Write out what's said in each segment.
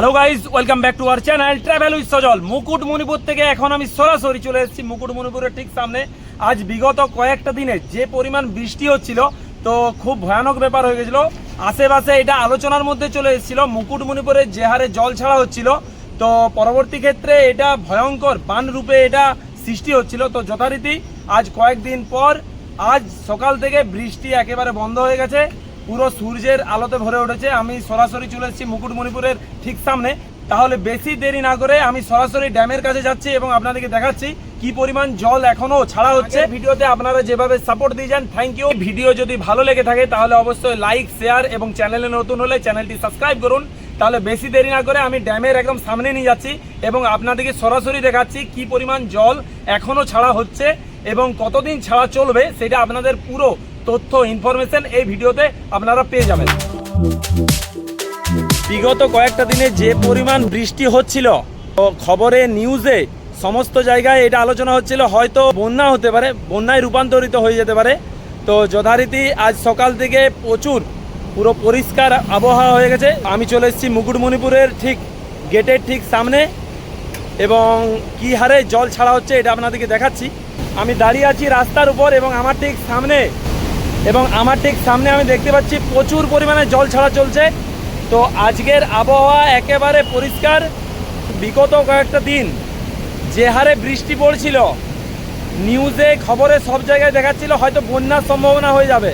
Hello guys welcome back to our channel travel with Sajal Mukutmanipur থেকে এখন আমি সরাসরি চলে এসেছি মুকুটমণিপুরের ঠিক সামনে। আজ বিগত কয়েকটা দিনে যে পরিমাণ বৃষ্টি হচ্ছিল, তো খুব ভয়ানক ব্যাপার হয়ে গেছিল। আশেপাশে এটা আলোচনার মধ্যে চলে এসেছিল মুকুটমণিপুরের যে হারে জল ছাড়া হচ্ছিল। তো পরবর্তী ক্ষেত্রে এটা ভয়ঙ্কর বান রূপে এটা সৃষ্টি হচ্ছিল। তো যথারীতি আজ কয়েকদিন পর, আজ সকাল থেকে বৃষ্টি একেবারে বন্ধ হয়ে গেছে। পুরো সূর্যের আলোতে ভরে উঠেছে। আমি সরাসরি চলে এসেছি মুকুটমণিপুরের ঠিক সামনে। তাহলে বেশি দেরি না করে আমি সরাসরি ড্যামের কাছে যাচ্ছি এবং আপনাদেরকে দেখাচ্ছি কি পরিমাণ জল এখনও ছাড়া হচ্ছে। ভিডিওতে আপনারা যেভাবে সাপোর্ট দিয়ে যান থ্যাংক ইউ ভিডিও যদি ভালো লেগে থাকে তাহলে অবশ্যই লাইক শেয়ার এবং চ্যানেলে নতুন হলে চ্যানেলটি সাবস্ক্রাইব করুন। তাহলে বেশি দেরি না করে আমি ড্যামের একদম সামনে নিয়ে যাচ্ছি এবং আপনাদেরকে সরাসরি দেখাচ্ছি কি পরিমাণ জল এখনও ছাড়া হচ্ছে এবং কতদিন ছাড়া চলবে সেটা আপনাদের পুরো তথ্য ইনফরমেশন এই ভিডিওতে আপনারা পেয়ে যাবেন। বিগত কয়েকটা দিনে যে পরিমাণ বৃষ্টি হচ্ছিল খবরে নিউজে সমস্ত জায়গায় এটা আলোচনা হচ্ছিল, হয়তো বন্যা হতে পারে, বন্যায় রূপান্তরিত হয়ে যেতে পারে। তো যথারীতি আজ সকাল থেকে প্রচুর, পুরো পরিষ্কার আবহাওয়া হয়ে গেছে। আমি চলে এসেছি মুকুটমণিপুরের ঠিক গেটের ঠিক সামনে এবং কি হারে জল ছাড়া হচ্ছে এটা আপনাদেরকে দেখাচ্ছি। আমি দাঁড়িয়ে আছি রাস্তার উপর এবং আমার ঠিক সামনে এবং আমার ঠিক সামনে আমি দেখতে পাচ্ছি প্রচুর পরিমাণে জল ছাড়া চলছে। তো আজকের আবহাওয়া একেবারে পরিষ্কার। বিগত কয়েকটা দিন যে হারে বৃষ্টি পড়ছিল নিউজে খবরে সব জায়গায় দেখাচ্ছিল, হয়তো বন্যার সম্ভাবনা হয়ে যাবে।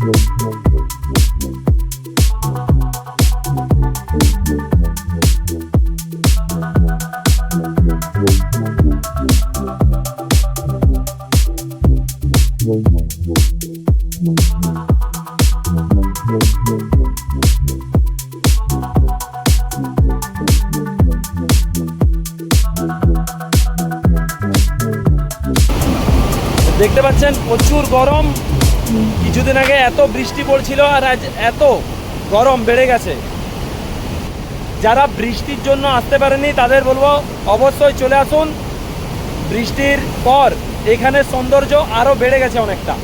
দেখতে পাচ্ছেন প্রচুর গরম। কিছুদিন আগে এত বৃষ্টি পড়ছিল আর আজ এত গরম বেড়ে গেছে। যারা বৃষ্টির জন্য আসতে পারেনি, তাদের বলব অবশ্যই চলে আসুন। বৃষ্টির পর এখানে সৌন্দর্য আরও বেড়ে গেছে অনেকটা।